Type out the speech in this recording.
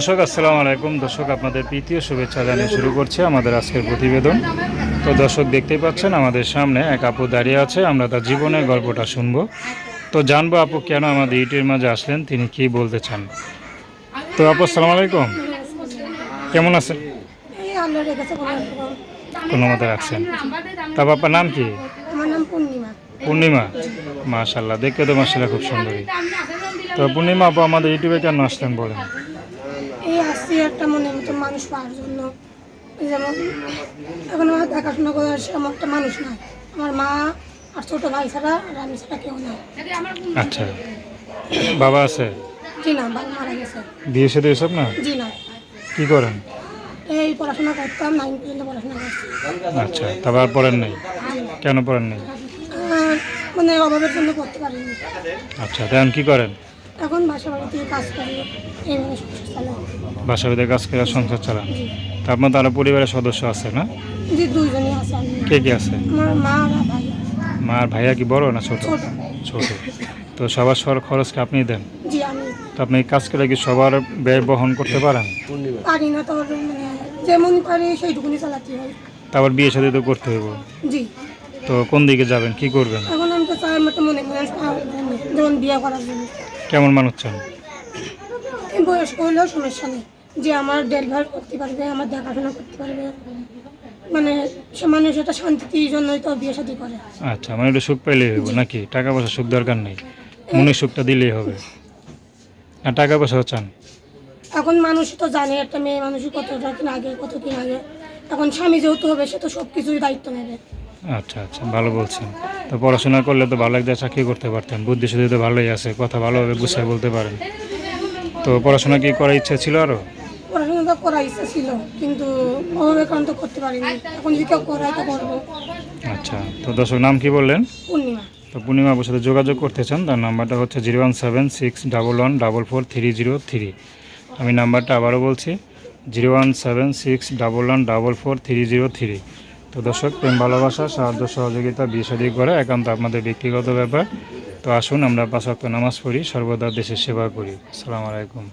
দর্শক আসসালামু আলাইকুম। দর্শক আপনাদের প্রীতীয় শুভেচ্ছা জানিয়ে শুরু করছে আমাদের আজকের প্রতিবেদন। তো দর্শক দেখতেই পাচ্ছেন আমাদের সামনে এক আপু দাঁড়িয়ে আছে আমরা তার জীবনের গল্পটা শুনব। তো জানব আপু কেন আমাদের ইটের মাঝে আসলেন তিনি কি বলতে চান? তো আপু আসসালামু আলাইকুম। কেমন আছেন? কোনো। মতে রাখছেন। তা বাবার নাম কি? পূর্ণিমা। পূর্ণিমা? মাশাল্লাহ দেখতে তো মাসাল্লাহ খুব সুন্দরী তো পূর্ণিমা আপু আমাদের ইউটিউবে কেন আসলেন বলেন? আসছি একটা মনের মতো মানুষ পাওয়ার জন্য। যেমন এখন আমার দেখাশোনা করার সেরকম একটা মানুষ নাই। আমার মা আর ছোটো ভাই ছাড়া আর আমি ছাড়া কেউ নাই। আচ্ছা। বাবা আছে? জি না বাবা মারা গেছে। বিয়ে সাথে এসব না? জি না। কি করেন? এই পড়াশোনা করতাম নাইন পর্যন্ত পড়াশোনা করছি। আচ্ছা তারপর পড়েন নেই? কেন পড়েন নেই? মানে অভাবের জন্য পড়তে পারিনি। আচ্ছা তখন কি করেন? এখন বাসা কাজ করি এইভাবে সংসার চালাই। বাসা বাড়িতে কাজ করে সংসার চালান? তা আপনার তারা পরিবারের সদস্য আছে না? জি দুইজনই আছে আমি। কে কে আছে? আমার মা আর ভাই। মা আর ভাইয়া কি বড় না ছোট? ছোট। ছোট। তো সবার সর খরচকে আপনি দেন? জি আমি। তো আপনি কাজ করে কি সবার ব্যয় বহন করতে পারেন? পারি না তোর মানে যেমন পারি সেইটুকুনি চালাতে হয়। তারপর বিয়ে সাথে তো করতে হইব। জি। তো কোন দিকে যাবেন কি করবেন? এখন আমি তো চাই মতো মনে করেন যেমন বিয়ে করার জন্য। কেমন মানুষ চান? বয়স্ক হলেও সমস্যা নেই। যে আমার ডেলিভার করতে পারবে আমার দেখাশোনা করতে পারবে। মানে সে মানুষ এটা শান্তির জন্যই তো বিয়ে শাদি করে। আচ্ছা মানে একটু সুখ পাইলেই হইব নাকি? টাকা পয়সা সুখ দরকার নেই। মনের সুখটা দিলেই হবে। না টাকা পয়সাও চান? এখন মানুষ তো জানে একটা মেয়ে মানুষই কতটা কি লাগে কত কি লাগে এখন স্বামী যেহেতু হবে সে তো সব কিছুই দায়িত্ব নেবে। আচ্ছা আচ্ছা ভালো বলছেন। তো পড়াশোনা করলে তো ভালো একটা চাকরি করতে পারতেন। বুদ্ধি শুদ্ধি তো ভালোই আছে কথা ভালোভাবে গুছিয়ে বলতে পারেন। তো পড়াশোনা কি করার ইচ্ছা ছিল আরও পড়াশোনা তো করার ইচ্ছা ছিল কিন্তু অভাবে কারণ তো করতে পারিনি। এখন যদি কেউ করায় তো করব। আচ্ছা তো দর্শক নাম কি বললেন? পূর্ণিমা। তো পূর্ণিমা আপুর সাথে যোগাযোগ করতে চান তার নাম্বারটা হচ্ছে zero one seven six double one double four three zero three. আমি নাম্বারটা আবারও বলছি zero one seven six double one double four three zero three. তো দর্শক, প্রেম, ভালোবাসা, সাহায্য, সহযোগিতা শাদী করে একান্ত আপনাদের ব্যক্তিগত ব্যাপার। তো আসুন আমরা পাঁচ নামাজ পড়ি, সর্বদা দেশের সেবা করি। আসসালামু আলাইকুম।